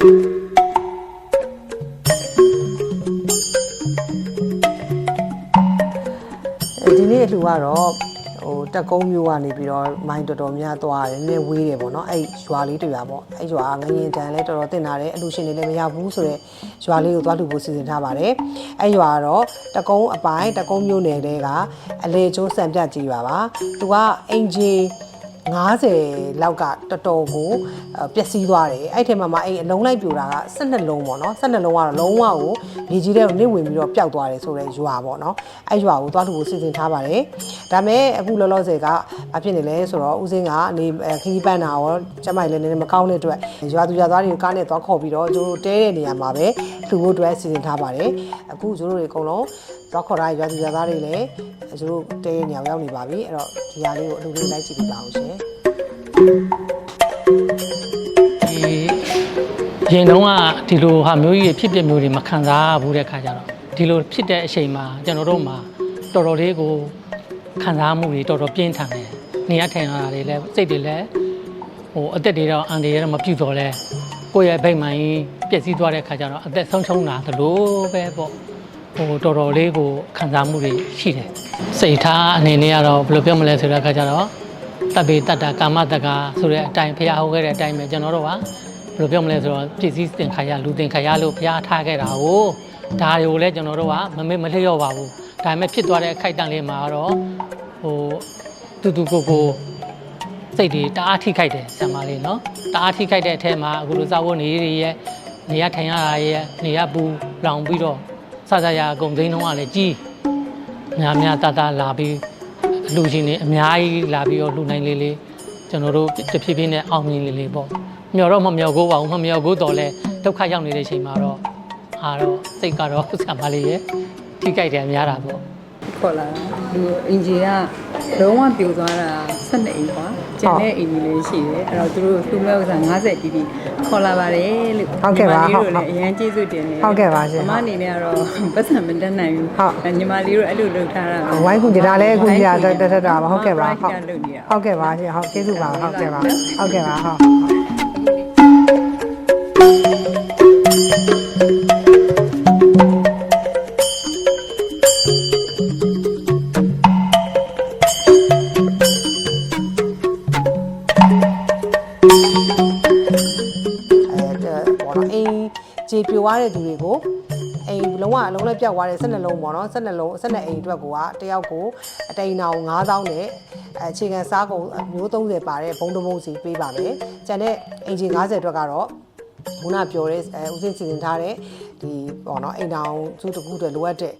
အဲဒီနေ့အလှူကတော့ဟိုတက်ကုန်းမျိုးကနေပြီးတော့မိုင်းတော်တော်များသွားတယ်နည်းဝေးတယ်ပေါ့နော်အဲ့ရွာလေးတရွာပေါ့အဲ့ရွာငငရင်တန်လဲတော်တော်တင်လာတယ်အလှူရှင်တွေလည်းမရဘူးဆိုတော့ရွာလေးကိုသွားလှူဖို့စီစဉ်ထားပါတယ်အဲ့ရွာကတော့တက်ကုန်းအပိုင်းတက်ကုန်းမျိုးနယ်လေးကအလေကျိုးစံပြကြီးရွာပါသူကအင်ဂျီ 90လောက်ကတော်တော်ကိုအဲ့ပျက်စီးသွားတယ်အဲ့ထဲမှာမှအဲ့အလုံးလိုက်ပြိုတာက12လုံးပေါ့နော်12လုံးကတော့လုံးဝကိုမြေကြီးထဲကိုနစ်ဝင်ပြီးတော့ပျောက်သွားတယ်ဆိုတော့ရွာပေါ့နော်အဲ့ရွာကိုသွားလို့စီစဉ်ထားပါတယ်ဒါမဲ့အခုလောလောဆယ်ကဘာဖြစ်နေလဲဆိုတော့ဦးစင်းကနေအဲခရီးပန်းတာရောကျမကြီးလည်းနည်းနည်းမကောင်းတဲ့အတွက်ရွာသူရွာသားတွေကိုကားနဲ့သွားခေါ်ပြီးတော့ကျိုးတို့တဲတဲ့နေရာမှာပဲလှူဖို့အတွက်စီစဉ်ထားပါတယ်အခုကျိုးတို့တွေအကုန်လုံး သွားခေါ်ထားတဲ့ရွာသူရွာသားတွေလည်းကျိုးတို့တဲတဲ့နေရာကိုရောက်နေပါပြီအဲ့တော့ဒီဟာလေးကိုအလုပ်လေးလိုက်ကြည့်ပြပါဦးရှင်ဒီရင်တော့ကဒီလိုဟာမျိုးကြီးဖြစ်ပျက်မျိုးတွေမခံစားဘူးတဲ့ခါကျတော့ဒီလိုဖြစ်တဲ့အချိန်မှာကျွန်တော်တို့မှာတော်တော်လေးကိုခံစားမှုတွေတော်တော်ပြင်းထန်တယ်နေရထိုင်ရတာတွေလည်းစိတ်တွေလည်းဟိုအသက်တွေတော့အန်တွေတော့မပြုတ်တော့လဲကိုယ့်ရဲ့ဗိတ်မှန်ကြီးပျက်စီးသွားတဲ့ခါကျတော့အသက်ဆုံးရှုံးတာသလိုပဲပေါ့ ဟိုတော်တော်လေးကိုခံစားမှုတွေရှိတယ်စိတ်ထားအနေနဲ့ကတော့ဘယ်လိုပြောမလဲဆိုတဲ့ခါကျတော့တပ်ပေတတ္တကာမတက္ကဆိုတဲ့အတိုင်းဖះဟောခဲ့တဲ့အတိုင်းပဲကျွန်တော်တို့ကဘယ်လိုပြောမလဲဆိုတော့ပြည့်စည်တင်ခါရလူတင်ခါရလို့ဖះထားခဲ့တာကိုဒါတွေကိုလည်းကျွန်တော်တို့ကမမေ့မလျော့ပါဘူးဒါပေမဲ့ဖြစ်သွားတဲ့အခိုက်အတန့်လေးမှာတော့ဟိုတူတူကိုကိုစိတ်တွေတအားထိခိုက်တယ်ဆံမလေးနော်တအားထိခိုက်တဲ့အထဲမှာအခုလိုစာဝတ်နေတွေရဲ့နေရထိုင်ရတာရဲ့နေရပူလောင်ပြီးတော့ စစရအကုန်သိန်းတော့ကလည်းကြီးများများတတလာပြီးလူချင်းတွေအများကြီးလာပြီးတော့လူနိုင်လေးလေးကျွန်တော်တို့တဖြည်းဖြည်းနဲ့အောင်မြင်လေးလေးပေါ့မျောတော့မမျောကိုပါဘူးမမျောကိုတော့လဲဒုက္ခရောက်နေတဲ့ချိန်မှာတော့အာတော့စိတ်ကတော့ဆံမလေးရဲ့ထိကြိုက်တယ်များတာပေါ့ ခေါ်လာတာလူအင်ဂျီကလုံးဝပြိုသွားတာ12အိမ်ကွာကျန်တဲ့အိမ်ကြီးလေးရှိတယ်အဲ့တော့သူတို့သူ့မဲ့ဥစ္စာ50တီးတီးခေါ်လာပါတယ်လို့ဟုတ်ကဲ့ပါညီမဟုတ်လေးတို့လည်းအရန်ကျေးဇူးတင်နေဟုတ်ကဲ့ပါရှင်အမအနေနဲ့ကတော့ပတ်စံမတက်နိုင်ဘူးဟုတ်အဲ့ညီမလေးတို့အဲ့လိုလုပ်ထားတာပဲဝိုင်းကူဒီဒါလည်းအခုကြီးရတက်တက်တက်တာပါဟုတ်ကဲ့ပါဟုဟုတ်တ်လုပ်နေတာဟုတ်ကဲ့ပါရှင်ဟုတ်ကျေးဇူးပါဟုတ်ကဲ့ပါဟုတ်ကဲ့ပါဟုတ် ခြေပြိုသွားတဲ့သူတွေကိုအိမ်လုံးဝအလုံးလိုက်ပြောက်သွားတဲ့12လုံးပေါ့နော်12လုံး12အိမ်အတွက်ကိုကတယောက်ကိုအတိန်အောင်9000နဲ့အခြေခံစားကုန်မျိုး30ပါတဲ့ဘုံတဘုံစီပေးပါမယ်။ကျန်တဲ့အိမ်ခြေ90အတွက်ကတော့ခုနပြောတဲ့အဲဦးစင်းစီစဉ်ထားတဲ့ဒီပေါ့နော်အိမ်တောင်စုတစ်ခုတည်းလိုအပ်တဲ့